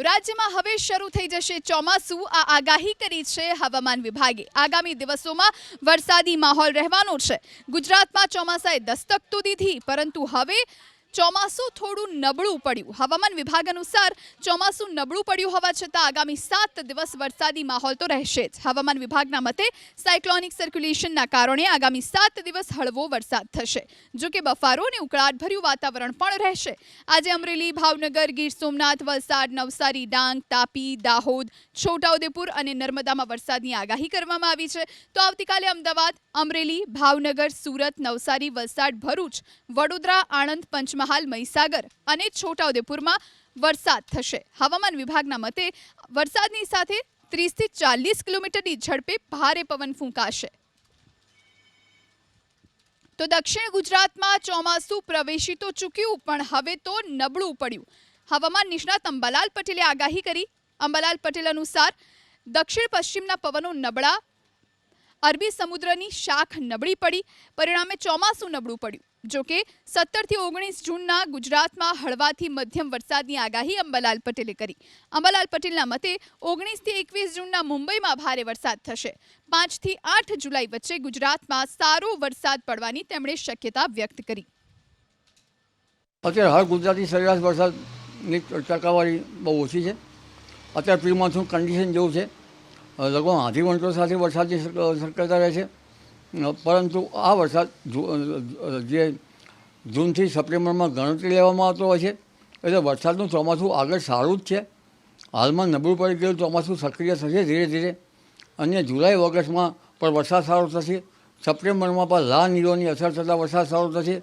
રાજ્યમાં હવે શરૂ થઈ જશે ચોમાસું. આ આગાહી કરી છે હવામાન વિભાગે. આગામી દિવસોમાં વરસાદી માહોલ રહેવાનો છે. ગુજરાતમાં ચોમાસાએ દસ્તક તો દીધી, પરંતુ હવે ચોમાસું થોડું નબળું પડ્યું. હવામાન વિભાગ અનુસાર ચોમાસું નબળું પડ્યું હોવા છતાં આગામી સાત દિવસ વરસાદી માહોલ તો રહેશે જ. હવામાન વિભાગના મતે સાયક્લોનિક સર્ક્યુલેશનના કારણે આગામી સાત દિવસ હળવો વરસાદ થશે. જો કે બફારો અને ઉકળાટભર્યું વાતાવરણ પણ રહેશે. આજે અમરેલી, ભાવનગર, ગીર સોમનાથ, વલસાડ, નવસારી, ડાંગ, તાપી, દાહોદ, છોટાઉદેપુર અને નર્મદામાં વરસાદની આગાહી કરવામાં આવી છે. તો આવતીકાલે અમદાવાદ, અમરેલી, ભાવનગર, સુરત, નવસારી, વલસાડ, ભરૂચ, વડોદરા, આણંદ, પંચમહાલ મહીસાગર અને છોટાઉદેપુરમાં વરસાદ થશે. હવામાન વિભાગના મતે, વરસાદની સાથે ત્રીસથી ચાલીસ કિલોમીટરની ઝડપે ભારે પવન ફૂંકાશે. તો દક્ષિણ ગુજરાતમાં ચોમાસું પ્રવેશી તો ચૂક્યું, પણ હવે તો નબળું પડ્યું. હવામાન નિષ્ણાત અંબાલાલ પટેલે આગાહી કરી. અંબાલાલ પટેલ અનુસાર દક્ષિણ પશ્ચિમના પવનો નબળા અરબી સમુદ્રની શાખ નબળી પડી, પરિણામે ચોમાસું નબળું પડ્યું. જોકે સત્તરથી ઓગણીસ જૂનના ગુજરાતમાં હળવાથી મધ્યમ વરસાદની આગાહી અંબાલાલ પટેલે કરી. અંબાલાલ પટેલના મતે, ઓગણીસથી એકવીસ જૂનના મુંબઈમાં ભારે વરસાદ થશે. પાંચથી આઠ જુલાઈ વચ્ચે ગુજરાતમાં સારો વરસાદ પડવાની તેમણે શક્યતા વ્યક્ત કરી. અત્યારે હાલ ગુજરાતી સરેરાશ વરસાદની ટકાવારી બહુ ઓછી છે. અત્યારે પ્રી મોન્સૂન કન્ડિશન જેવું છે લગભગ આધી વંટો સાથે વરસાદની શક- શક્યતા રહે છે. પરંતુ આ વરસાદ જે જૂનથી સપ્ટેમ્બરમાં ગણતરી લેવામાં આવતો હોય છે, એટલે વરસાદનું ચોમાસું આગળ સારું જ છે. હાલમાં નબળું પડી ગયેલું ચોમાસું સક્રિય થશે ધીરે ધીરે. અને જુલાઈ, ઓગસ્ટમાં પણ વરસાદ સારો થશે. સપ્ટેમ્બરમાં પણ લા નીરોની અસર થતાં વરસાદ સારો થશે.